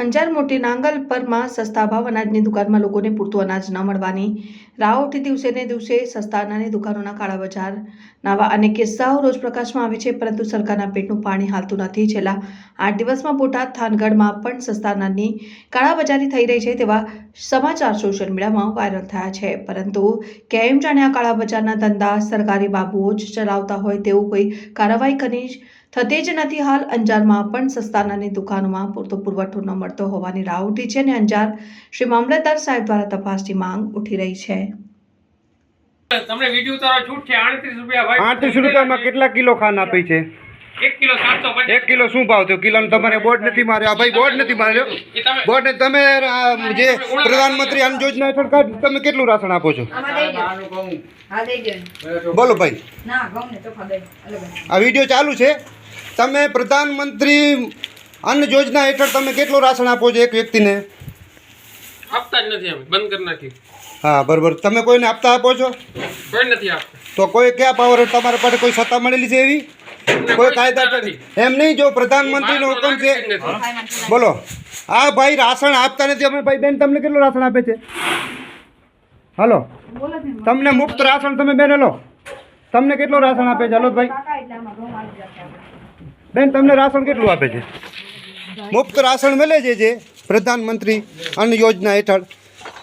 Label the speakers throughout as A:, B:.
A: અંજાર મોટી નાંગલ પરમાં સસ્તા ભાવ અનાજની દુકાનમાં લોકોને પૂરતું અનાજ ન મળવાની. રાહ દિવસેને દિવસે સસ્તા અનાજની દુકાનોના કાળા બજાર, નાવા અનેક કિસ્સાઓ રોજ પ્રકાશમાં આવે છે, પરંતુ સરકારના પેટનું પાણી હાલતું નથી. છેલ્લા આઠ દિવસમાં બોટાદ, થાનગઢમાં પણ સસ્તા અનાજની કાળાબજારી થઈ રહી છે તેવા સમાચાર સોશિયલ મીડિયામાં વાયરલ થયા છે. પરંતુ કેમ જાણે આ કાળા બજારના ધંધા સરકારી બાબુઓ જ ચલાવતા હોય તેવું કોઈ કાર્યવાહી કરી થતી જ નથી હાલ. અંજારમાં પણ સસ્તાનાની દુકાનોમાં પૂરતો પુરવઠો ન મળતો હોવાની રાહ ઉઠી છે અને અંજાર શ્રી મામલતદાર સાહેબ દ્વારા તપાસની માંગ ઉઠી રહી છે.
B: તમને વીડિયો તારો છૂટ છે આડત્રીસ રૂપિયા ભાઈ.
C: આઠત્રીસ રૂપિયામાં કેટલા કિલો ખાન આપી છે?
B: એક કિલો સાતસો પચાસ.
C: એક કિલો શું ભાવ થયો? કિલોનો તમારે બોર્ડ નથી માર્યો? આ ભાઈ બોર્ડ નથી માર્યો? બોર્ડ ને તમે જે પ્રધાનમંત્રી અન્ન યોજના હેઠળ કાર્ડ તમે કેટલું રાશન આપો છો?
D: હા દઈ દે.
C: બોલો ભાઈ. આ વીડિયો ચાલુ છે? તમે પ્રધાનમંત્રી અન્ન યોજના હેઠળ તમે કેટલું રાશન આપો છો એક વ્યક્તિને?
B: આપતા જ નથી અમે બંધ કરી નાખી
C: હા બરાબર. તમે કોઈને આપતા આપો છો?
B: કોઈ નથી આપતા.
C: તો કોઈ કયા પાવર તમારા પાસે કોઈ સત્તા મળેલી છે એવી? કોઈ કાયદા. એમ નહીં જો પ્રધાનમંત્રીનો હુકમ છે બોલો. આ ભાઈ રાશન આપતા નથી. અમે ભાઈ બેન તમને કેટલું રાશન આપે છે? હલો. તમને મુક્ત રાશન તમે બેન લો તમને કેટલું રાશન આપે છે? હલો ભાઈ. બેન તમને રાશન કેટલું આપે છે? મુફ્ત રાશન મળે છે જે પ્રધાનમંત્રી અન્ન યોજના હેઠળ.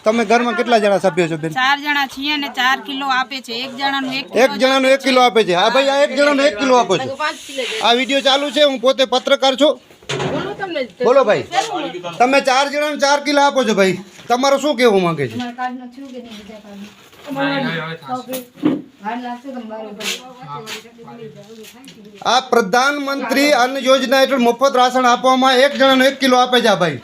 C: તમે ઘરમાં કેટલા જણા સભ્યો છો બેન?
D: ચાર જણા છીએ અને ચાર કિલો આપે છે. એક જણાનું એક
C: એક જણાનું એક કિલો આપે છે. હા ભાઈ આ એક જણાનું એક કિલો આપો છો. આ વીડિયો ચાલુ છે હું પોતે પત્રકાર છું. બોલો ભાઈ. તમે ચાર જણાનું ચાર કિલો આપો છો ભાઈ. તમારું શું કહેવું માંગે છે? આ પ્રધાનમંત્રી અન્ન યોજના હેઠળ મફત રાશન આપવામાં એક જણાનો એક કિલો આપે છે ભાઈ.